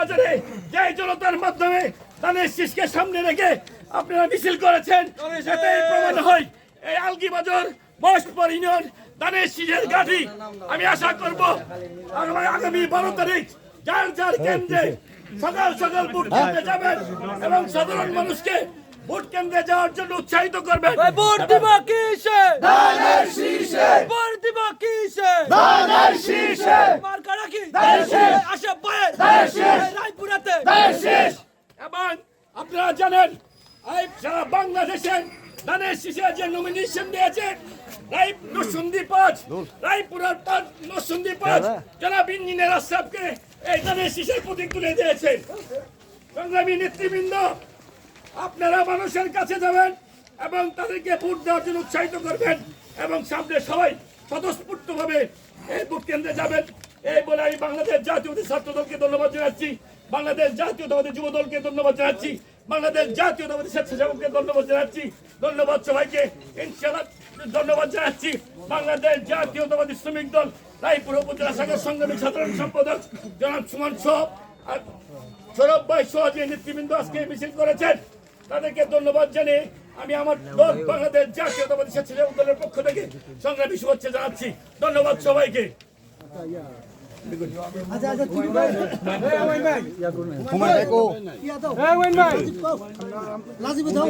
বাজারে যে জনতার মাধ্যমে তাদের শীষকে সামনে রেখে আপনারা মিছিল করেছেন এতে প্রমাণ হয় এই আলগি বাজার বসপর ইউনিয়ন ধানের শীষের গাঠি আমি আশা করব আগামী আগামী বারো তারিখ যার যার কেন্দ্রে সকাল সকাল ভোট কেন্দ্রে যাবেন এবং সাধারণ মানুষকে ভোট কেন্দ্রে যাওয়ার জন্য উৎসাহিত করবেন। ভোট দিব কিসে? ভোট আশা রায়পুরাতে। এবং আপনারা জানেন এই সারা বাংলাদেশে ধানের শীষে যে নমিনেশন দিয়েছে রাই নসুন্দি পাঁচ রায়পুরের পাঁচ নসুন্দি পাঁচ জনাব ইঞ্জিনিয়ার আশরাফকে এই ধানের শীষের প্রতীক তুলে দিয়েছে সংগ্রামী নেতৃবৃন্দ আপনারা মানুষের কাছে যাবেন এবং তাদেরকে ভোট দেওয়ার জন্য উৎসাহিত করবেন এবং সামনে সবাই স্বতঃস্ফূর্তভাবে এই ভোট কেন্দ্রে যাবেন। এই বলে আমি বাংলাদেশ জাতীয়তাবাদী ছাত্র দলকে ধন্যবাদ জানাচ্ছি। বাংলাদেশ জাতীয়তাবাদী যুব দলকে ধন্যবাদ জানাচ্ছি। বাংলাদেশ জাতীয়তাবাদী স্বেচ্ছাসেবককে ধন্যবাদ জানাচ্ছি। ধন্যবাদ সবাইকে। ইনশাআল্লাহ ধন্যবাদ জানাচ্ছি। বাংলাদেশ জাতীয়তাবাদী শ্রমিক দল, রায়পুর উপজেলা শাখার সংগ্রামী সাধারণ সম্পাদক জনাব সুমন সহ সৌরভ ভাই সহ যে নেতৃবৃন্দ আজকে মিছিল করেছেন, তাদেরকে ধন্যবাদ জানিয়ে আমি আমার দল বাংলাদেশ জাতীয়তাবাদী স্বেচ্ছাসেবক দলের পক্ষ থেকে সংগ্রামী শুভেচ্ছা জানাচ্ছি। ধন্যবাদ সবাইকে। লাজিবে দাও